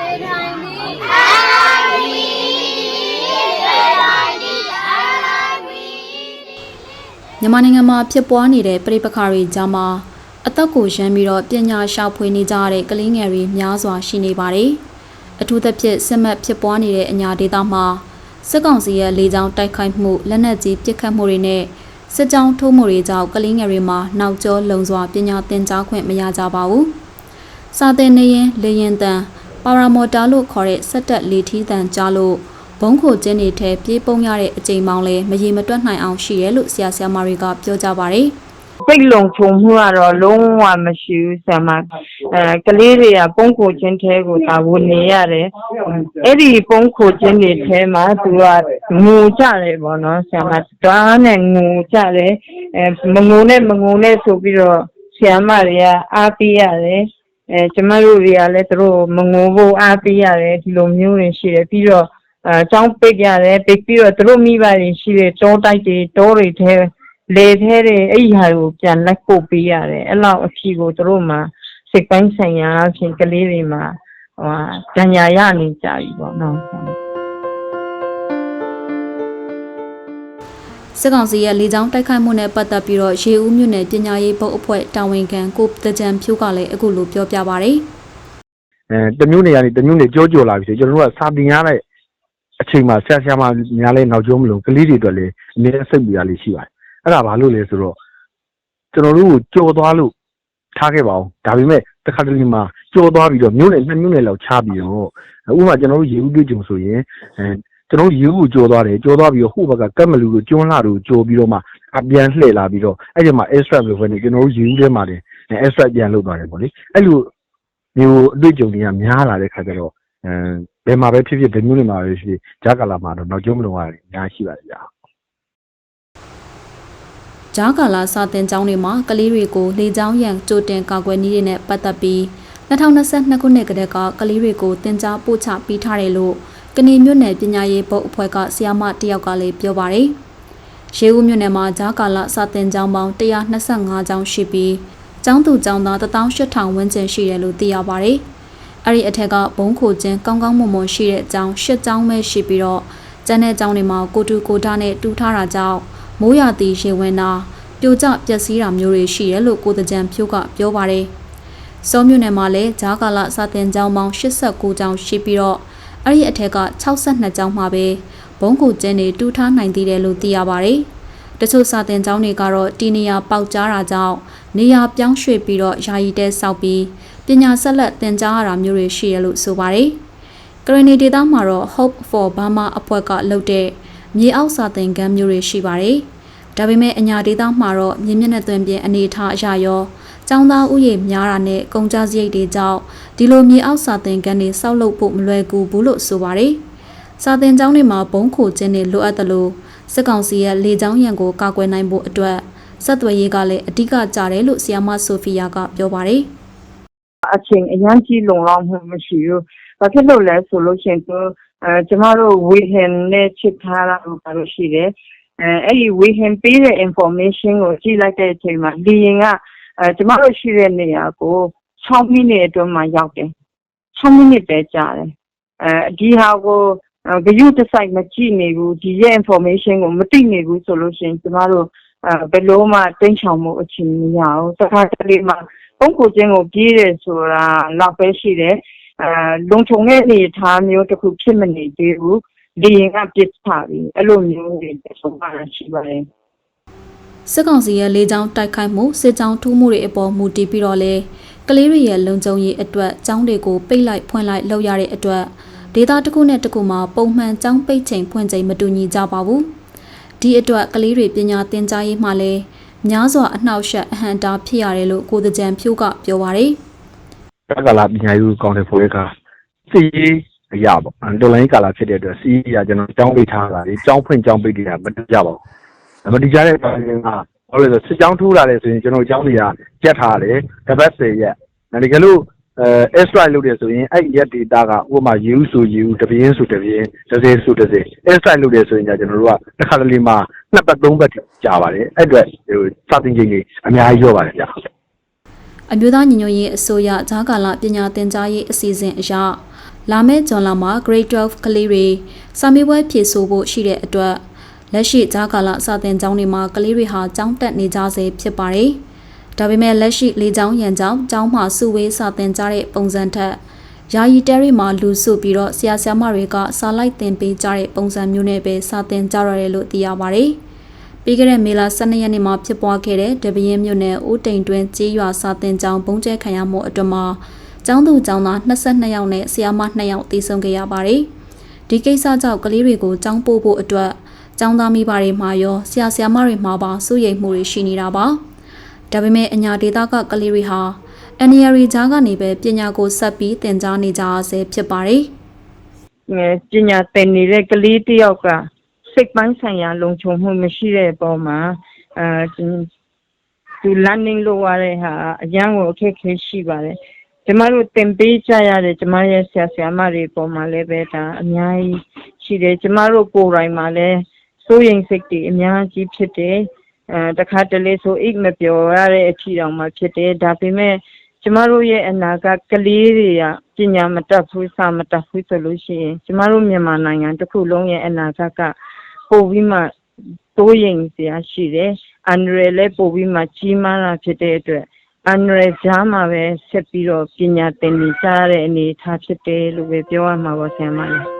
နေထိုင်သည်အာမီနေထိုင်သည်အာမီမြန်မာနိုင်ငံမှာဖြစ်ပွားနေတဲ့ပြည်ပခါတွေကြားမှာအသက်ကိုရမ်းပြီးတော့ပညာရှာဖွေနေကြတဲ့ကလေးငယ်တွေများစွာရှိနေပါတယ်။အထူးသဖြင့်စစ်မှတ်ဖြစ်ပွားနေတဲ့အညာဒေသမှာစစ်ကောင်စီရဲ့လေကြောင်းတိုက်ခိုက်မှုလက်နက်ကြီးပစ်ခတ်မှုတွေနဲ့စစ်ကြောင်းထိုးမှုတွေကြောင့်ကလေးငယ်တွေမှာနောက်ကျောလုံစွာပညာသင်ကြားခွင့်မရကြပါဘူး။စာသင်နေရင်လေရင်တန် ပါရာမော်တာလို့ခေါ်တဲ့စက်တက်လေထီးတန်ကြားလို့ဘုံခိုကျင်းတွေထဲပြေးပုံရတဲ့အချိန်မောင်းလဲမရေမတွက်နိုင်အောင်ရှိရဲလို့ဆရာဆရာမတွေကပြောကြပါတယ်။စိတ်လုံခြုံမှုကတော့လုံးဝမရှိဘူးဆရာမအဲကလေးတွေကပုံကိုချင်းထဲကိုသာဝင်နေရတယ်အဲ့ဒီပုံကိုချင်းတွေထဲမှာသူကငိုကြတယ်ပေါ့နော်ဆရာမဓာတ်နဲ့ငိုကြတယ်အဲမငိုနဲ့မငိုနဲ့ဆိုပြီးတော့ဆရာမတွေကအားပေးရတယ် အဲကျမတို့တွေကလည်းသူတို့မငိုဖို့အားပေးရတယ်ဒီလိုမျိုးတွေရှိတယ်ပြီးတော့အဲចောင်းပိတ်ရတယ်ပိတ်ပြီးတော့သူတို့မိဘတွေရှိတဲ့တောတိုက်တွေတောတွေထဲလေထဲတွေအဲ့ဒီဟာကိုပြန်လက်ပို့ပေးရတယ်အဲ့လောက်အဖြစ်ကိုသူတို့မှာစိတ်ပိုင်းဆိုင်ရာအဖြစ်ကလေးတွေမှာဟိုဟာကြံညာရနေကြပြီပေါ့နော် စစ်ကောင်စီရဲ့လေကြောင်းတိုက်ခိုက်မှုနဲ့ပတ်သက်ပြီးတော့ရေဦးမြို့နယ်ပညာရေးဘုတ်အဖွဲ့တာဝန်ခံကိုတကြံဖြိုးကလည်းအခုလိုပြောပြပါဗျ။အဲတမျိုးနေရာနေတမျိုးနေကြောကြောလာပြီဆိုကျွန်တော်တို့ကစာတင်ရတဲ့အချိန်မှာဆရာဆရာမများလဲနောက်ကျုံးမလို့ကလေးတွေအတွက်လည်းအများစိတ်ပူရလေးရှိပါတယ်အဲ့ဒါဘာလို့လဲဆိုတော့ကျွန်တော်တို့ကိုကြော်သွားလို့ထားခဲ့ပါအောင်ဒါပေမဲ့တစ်ခါတလေမှာကြော်သွားပြီးတော့မျိုးနဲ့နှစ်မျိုးနဲ့လောက်ချပြီးတော့ဥပမာကျွန်တော်တို့ရေဦးတွေ့ကြုံဆိုရင်အဲ ကျွန်တော်တို့ရေဦးကိုကြော်သွားတယ်ကြော်သွားပြီးတော့ဟိုဘက်ကကတ်မလူကိုကျွန်းလာတို့ကြော်ပြီးတော့မှအပြန်လှည့်လာပြီးတော့အဲ့ဒီမှာ extra လို့ပဲနေကျွန်တော်တို့ရေဦးထဲမှာတယ် extra ပြန်လုပ်သွားတယ်ပေါ့လေအဲ့လိုမျိုးအတွေ့အကြုံတွေကများလာတဲ့ခါကျတော့အဲဘယ်မှာပဲဖြစ်ဖြစ်ဘယ်မျိုးနေမှာပဲဖြစ်ဖြစ်ဂျာကာလာမှာတော့နောက်ကျုံးမလုံးရတယ်အများကြီးရှိပါတယ်ဗျာဂျားကာလာစာတင်ကျောင်းတွေမှာကလေးတွေကိုလေကြောင်းရန်ကြိုတင်ကာကွယ်နည်းတွေနဲ့ပတ်သက်ပြီး2022ခုနှစ်ကတည်းကကလေးတွေကိုတင် जा ပို့ချပေးထားတယ်လို့ ကနေမြို့နယ်ပညာရေးဘုတ်အဖွဲ့ကဆရာမတယောက်ကလည်းပြောပါတယ်။ရေဦးမြို့နယ်မှာဂျားကာလာစာတင်ကျောင်းပေါင်း125ကျောင်းရှိပြီးကျောင်းသူကျောင်းသား18000ဝန်းကျင်ရှိတယ်လို့သိရပါတယ်။အဲ့ဒီအထက်ကဘုံခိုကျင်းကောင်းကောင်းမွန်မွန်ရှိတဲ့အကြောင်း၈ကျောင်းပဲရှိပြီးတော့ကျန်တဲ့ကျောင်းတွေမှာကိုတူကိုတာနဲ့တူထားတာကြောင့်မိုးရသည်ရေဝင်တာပြိုကျပျက်စီးတာမျိုးတွေရှိတယ်လို့ကိုတကြံဖြိုးကပြောပါတယ်။စောမြို့နယ်မှာလည်းဂျားကာလစာတင်ကျောင်းပေါင်း89ကျောင်းရှိပြီးတော့ အဲ့ဒီအထက်က62ကျောင်းမှာပဲဘုံကိုကျင်းတွေတူးထားနိုင်သေးတယ်လို့သိရပါတယ်။တချို့စာတင်ကျောင်းတွေကတော့တီနေယာပေါက်ကြားတာကြောင့်နေရာပြောင်းရွှေ့ပြီးတော့ယာယီတဲဆောက်ပြီးပညာဆက်လက်သင်ကြားရတာမျိုးတွေရှိရလို့ဆိုပါတယ်။ကရနီဒေသမှာတော့ Hope for Burma အဖွဲ့ကလုပ်တဲ့မြေအောက်စာသင်ခန်းမျိုးတွေရှိပါတယ်။ဒါပေမဲ့အညာဒေသမှာတော့မြင်းမြင့်တဲ့သွင်ပြင်အနေထားအရာရော ចောင်းသားဥယေများတာနဲ့ကုန်ကြစရိတ်တွေကြောင့်ဒီလိုမြေအောက်စာသင်ခန်းတွေဆောက်လုပ်ဖို့မလွယ်ကူဘူးလို့ဆိုပါတယ်။စာသင်ကျောင်းတွေမှာဘုံခိုခြင်းတွေလိုအပ်တယ်လို့စစ်ကောင်စီရဲ့လေကြောင်းရန်ကိုကာကွယ်နိုင်ဖို့အတွက်ဆက်သွယ်ရေးကလည်းအဓိကကြတယ်လို့ဆီယာမဆိုဖီယာကပြောပါတယ်။အချိန်အရန်ကြီးလုံလောက်မှုမရှိဘူးဘာဖြစ်လို့လဲဆိုလို့ရှိရင်သူအဲကျမတို့ဝေဟင်နဲ့ချစ်ထားတာလို့ပြောလို့ရှိတယ်အဲအဲ့ဒီဝေဟင်ပေးတဲ့ information ကိုကြည့်လိုက်တဲ့အချိန်မှာလေရင်က အဲကျမတို့ရှိတဲ့နေရာကို6မိနစ်အတွင်းမှာရောက်တယ်6မိနစ်ပဲကြာတယ်အဲဒီဟာကိုဂယုတစိုက်မကြည့်နေဘူးဒီရဲ့ information ကိုမသိနေဘူးဆိုလို့ရှိရင်ကျမတို့အဲဘယ်လိုမှတိတ်ချောင်မှုအချိန်မရဘူးတစ်ခါတလေမှာပုံကိုချင်းကိုပြေးတယ်ဆိုတာတော့ပဲရှိတယ်အဲလုံခြုံတဲ့အနေအထားမျိုးတစ်ခုဖြစ်မနေသေးဘူးဒီရင်ကပြစ်ထားပြီအဲ့လိုမျိုးတွေဆုံးပါရှိပါတယ် စစ်ကောင်စီရဲ့လေကြောင်းတိုက်ခိုက်မှုစစ်ကြောင်းထူးမှုတွေအပေါ်မူတည်ပြီးတော့လဲကလေးတွေရဲ့လုံခြုံရေးအတွက်ចောင်းတွေကိုပိတ်လိုက်ဖွင့်လိုက်လုပ်ရတဲ့အတွက်ဒေတာတစ်ခုနဲ့တစ်ခုမှာပုံမှန်ចောင်းပိတ်ချိန်ဖွင့်ချိန်မတူညီကြပါဘူးဒီအတွက်ကလေးတွေပညာသင်ကြားရေးမှလည်းများစွာအနှောက်အယှက်အဟန့်တားဖြစ်ရတယ်လို့ကိုတကြံဖြိုးကပြောပါတယ်ဂျာကာလာပညာရေးကောင်းတဲ့ဖွဲ့ကစီရေးအရာပေါ့တော်လိုင်းကာလာဖြစ်တဲ့အတွက်စီရေးအရာကျွန်တော်ကြောင်းပိတ်ထားတာလေကြောင်းဖွင့်ကြောင်းပိတ်နေတာမတူကြပါဘူး မတူကြတဲ့ပိုင်းကဘာလို့လဲဆိုစစ်ကြောင်းထိုးလာတယ်ဆိုရင်ကျွန်တော်ကြောင်းတွေကကြက်ထားတယ်တပတ်စေရက်တကယ်လို့အဲ extra လုပ်တယ်ဆိုရင်အဲ့ရက် data ကဥပမာ use ဆို use တပြင်းဆိုတပြင်းတစ်စေဆိုတစ်စေ extra လုပ်တယ်ဆိုရင်ကျွန်တော်တို့ကတစ်ခါတလေမှာနှစ်ပတ်သုံးပတ်ကြာပါတယ်အဲ့အတွက်ဟိုစတင်ချိန်ကြီးအများကြီးရောပါတယ်ဗျာအမျိုးသားညီညွတ်ရေးအစိုးရဂျာကာလပညာသင်ကြားရေးအစီအစဉ်အရလာမယ့်ဇွန်လမှာ Grade 12ကလေးတွေစာမေးပွဲဖြေဆိုဖို့ရှိတဲ့အတွက် လက်ရှိဂျာကာလစာသင်ကျောင်းတွေမှာကလေးတွေဟာကျောင်းတက်နေကြဆဲဖြစ်ပါတယ်။ဒါပေမဲ့လက်ရှိလေကျောင်းရန်ကျောင်းကျောင်းမှာစုဝေးစာသင်ကြတဲ့ပုံစံထက်ယာယီတဲရီမှာလူစုပြီးတော့ဆရာဆရာမတွေကစာလိုက်သင်ပေးကြတဲ့ပုံစံမျိုးနဲ့ပဲစာသင်ကြရတယ်လို့သိရပါတယ်။ပြီးခဲ့တဲ့မေလ12ရက်နေ့မှာဖြစ်ပွားခဲ့တဲ့တပင်းမြို့နယ်ဦးတိန်တွင်ကြေးရွာစာသင်ကျောင်းပုံကျဲခံရမှုအတွင်းမှာကျောင်းသူကျောင်းသား22ယောက်နဲ့ဆရာမ2ယောက်သေဆုံးခဲ့ရပါတယ်။ဒီကိစ္စကြောင့်ကလေးတွေကိုကျောင်းပို့ဖို့အတွက် ကျောင်းသားမိဘတွေမှာရောဆရာဆရာမတွေမှာပါစိုးရိမ်မှုတွေရှိနေတာပါ။ဒါပေမဲ့အညာဒေတာကကလေးတွေဟာ NRI ဂျာကနေပဲပညာကိုဆက်ပြီးသင်ကြားနေကြဆဲဖြစ်ပါတယ်။ငယ်ပညာသင်နေတဲ့ကလေးတစ်ယောက်ကစိတ်ပိုင်းဆိုင်ရာလုံခြုံမှုမရှိတဲ့အပေါ်မှာအဲဒီသူ learning လုပ်ရတဲ့ဟာအရန်ကိုအခက်အခဲရှိပါတယ်ကျမတို့သင်ပေးကြရတဲ့ကျမရဲ့ဆရာဆရာမတွေအပေါ်မှာလည်းပဲဒါအများကြီးရှိတယ်ကျမတို့ကိုယ်တိုင်မှာလည်း စိုးရိမ်စိတ်တွေအများကြီးဖြစ်တယ်အဲတခါတလေဆိုအိတ်မပြောရတဲ့အထီတောင်မှဖြစ်တယ်ဒါပေမဲ့ကျမတို့ရဲ့အနာကကလေးတွေကပညာမတတ်ဘူးစာမတတ်ဘူးဆိုလို့ရှိရင်ကျမတို့မြန်မာနိုင်ငံတစ်ခုလုံးရဲ့အနာဂတ်ကပိုပြီးမှတိုးရင်စရာရှိတယ်အန်ရယ်လည်းပိုပြီးမှကြီးမားတာဖြစ်တဲ့အတွက်အန်ရယ်ကြားမှာပဲဆက်ပြီးတော့ပညာသင်နေကြရတဲ့အနေအထားဖြစ်တယ်လို့ပဲပြောရမှာပါဆရာမလေး